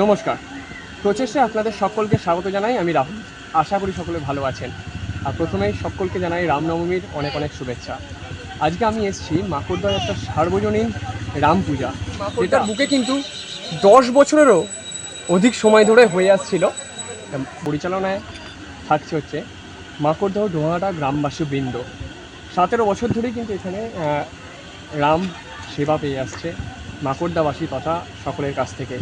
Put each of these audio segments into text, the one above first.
নমস্কার। প্রচেষ্টায় আপনাদের সকলকে স্বাগত জানাই আমি রাহুল। আশা করি সকলে ভালো আছেন। আর প্রথমেই সকলকে জানাই রামনবমীর অনেক অনেক শুভেচ্ছা। আজকে আমি এসেছি মাকড়দার একটা সার্বজনীন রাম পূজা। এটার বুকে কিন্তু দশ বছরেরও অধিক সময় ধরে হয়ে আসছিল। পরিচালনায় থাকছে হচ্ছে মাকড়দহ ডোহাটা গ্রামবাসী বৃন্দ। সতেরো বছর ধরেই কিন্তু এখানে রাম সেবা পেয়ে আসছে মাকড়দাবাসী তথা সকলের কাছ থেকে।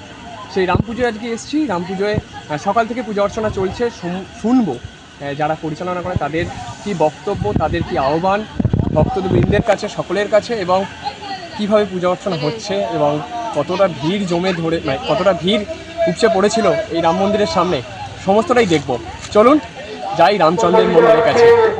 সেই রাম পুজোয় আজকে এসেছি। রাম পুজোয় সকাল থেকে পূজা অর্চনা চলছে। শুন- শুনব যারা পরিচালনা করে তাদের কি বক্তব্য, তাদের কি আহ্বান ভক্তবৃন্দের কাছে, সকলের কাছে, এবং কীভাবে পূজা অর্চনা হচ্ছে, এবং কতটা ভিড় জমে ধরে মানে কতটা ভিড় উপচে পড়েছিল এই রাম মন্দিরের সামনে, সমস্তটাই দেখব। চলুন, যাই রামচন্দ্রের মন্দিরের কাছে।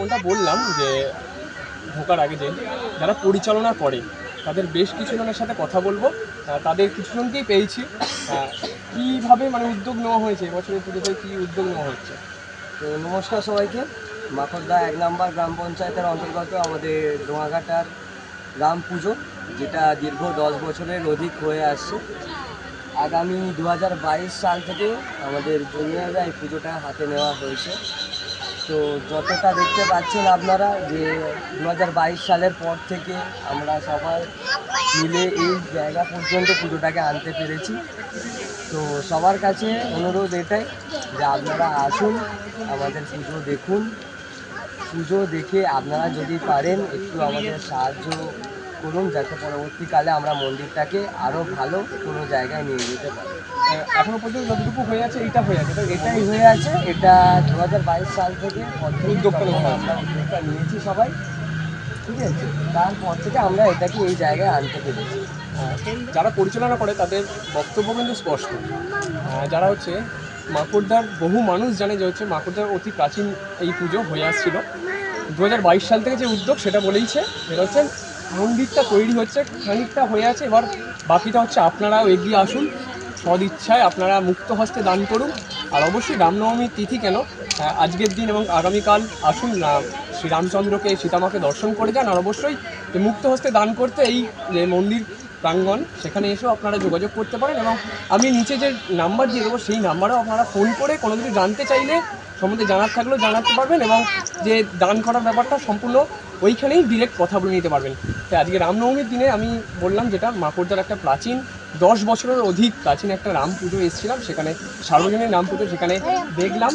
যেমনটা বললাম যে ঢোকার আগে যে যারা পরিচালনা করে তাদের বেশ কিছু জনের সাথে কথা বলব। তাদের কিছুজনকেই পেয়েছি। আহ, কীভাবে মানে উদ্যোগ নেওয়া হয়েছে এবছরের পুজোতে কী উদ্যোগ নেওয়া হচ্ছে? তো নমস্কার সবাইকে। মাখরদা এক নাম্বার গ্রাম পঞ্চায়েতের অন্তর্গত আমাদের ডোঙাঘাটার গ্রাম পুজো যেটা দীর্ঘ দশ বছরের অধিক হয়ে আসছে। আগামী দু হাজার বাইশ সাল থেকে আমাদের জুনিয়ররা এই পুজোটা হাতে নেওয়া হয়েছে। তো যতটা দেখতে পাচ্ছেন আপনারা যে দু হাজার বাইশ সালের পর থেকে আমরা সবাই মিলে এই জায়গা পর্যন্ত পুজোটাকে আনতে পেরেছি। তো সবার কাছে অনুরোধ এটাই যে আপনারা আসুন, আমাদের পুজো দেখুন। পুজো দেখে আপনারা যদি পারেন, একটু আমাদের সাহায্য করুন যাতে পরবর্তীকালে আমরা মন্দিরটাকে আরও ভালো কোনো জায়গায় নিয়ে যেতে পারি। আহ, এখনও পর্যন্ত যতটুকু হয়ে আছে এটা হয়ে আছে তো? এটাই হয়ে আছে। এটা দু হাজার বাইশ সাল থেকে উদ্যোগটা আমরা উদ্যোগটা নিয়েছি সবাই ঠিক আছে? তারপর থেকে আমরা এটাকে এই জায়গায় আনতে পেরেছি। যারা পরিচালনা করে তাদের বক্তব্য কিন্তু স্পষ্ট। যারা হচ্ছে মাকড়দার বহু মানুষ জানে যে হচ্ছে মাকড়দার অতি প্রাচীন এই পুজো হয়ে আসছিল। দু হাজার বাইশ সাল থেকে যে উদ্যোগ সেটা বলেইছে। সেটা হচ্ছে মন্দিরটা তৈরি হচ্ছে, খানিকটা হয়ে আছে। এবার বাকিটা হচ্ছে আপনারাও এগিয়ে আসুন। সদিচ্ছায় আপনারা মুক্ত হস্তে দান করুন। আর অবশ্যই রামনবমীর তিথি কেন? আজকের দিন এবং আগামীকাল আসুন শ্রীরামচন্দ্রকে সীতামাকে দর্শন করে যান। আর অবশ্যই মুক্ত হস্তে দান করতে এই মন্দির প্রাঙ্গণ, সেখানে এসেও আপনারা যোগাযোগ করতে পারেন এবং আমি নিচে যে নাম্বার দিয়ে দেবো, সেই নাম্বারেও আপনারা ফোন করে কোনো কিছু জানতে চাইলে, সম্বন্ধে জানার থাকলেও জানাতে পারবেন এবং যে দান করার ব্যাপারটা সম্পূর্ণ ওইখানেই ডিরেক্ট কথা বলে নিতে পারবেন। তাই আজকে রামনবমীর দিনে আমি বললাম যেটা মাকড়দার একটা প্রাচীন, দশ বছরের অধিক প্রাচীন একটা রাম পুজো এসেছিলাম, সেখানে সার্বজনীন রাম পুজো সেখানে দেখলাম।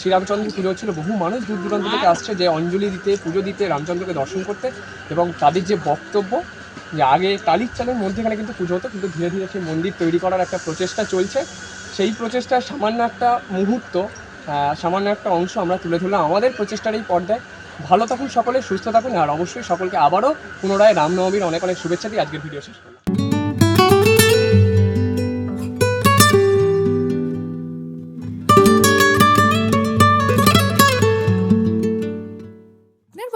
শ্রীরামচন্দ্র পুজো হচ্ছিল, বহু মানুষ দূর দূরান্ত থেকে আসছে যে অঞ্জলি দিতে, পুজো দিতে, রামচন্দ্রকে দর্শন করতে এবং তাদের যে বক্তব্য যে আগে টালির চালের মধ্যেখানে কিন্তু পুজো হতো, কিন্তু ধীরে ধীরে সেই মন্দির তৈরি করার একটা প্রচেষ্টা চলছে। সেই প্রচেষ্টার সামান্য একটা মুহূর্ত সামান্য একটা অংশ আমরা তুলে ধরলাম আমাদের প্রচেষ্টার এই পর্দায়। ভালো থাকুন সকলে, সুস্থ থাকুন, আর অবশ্যই সকলকে আবারও পুনরায় রামনবমীর অনেক অনেক শুভেচ্ছা দিয়ে আজকের ভিডিও শেষ করলাম।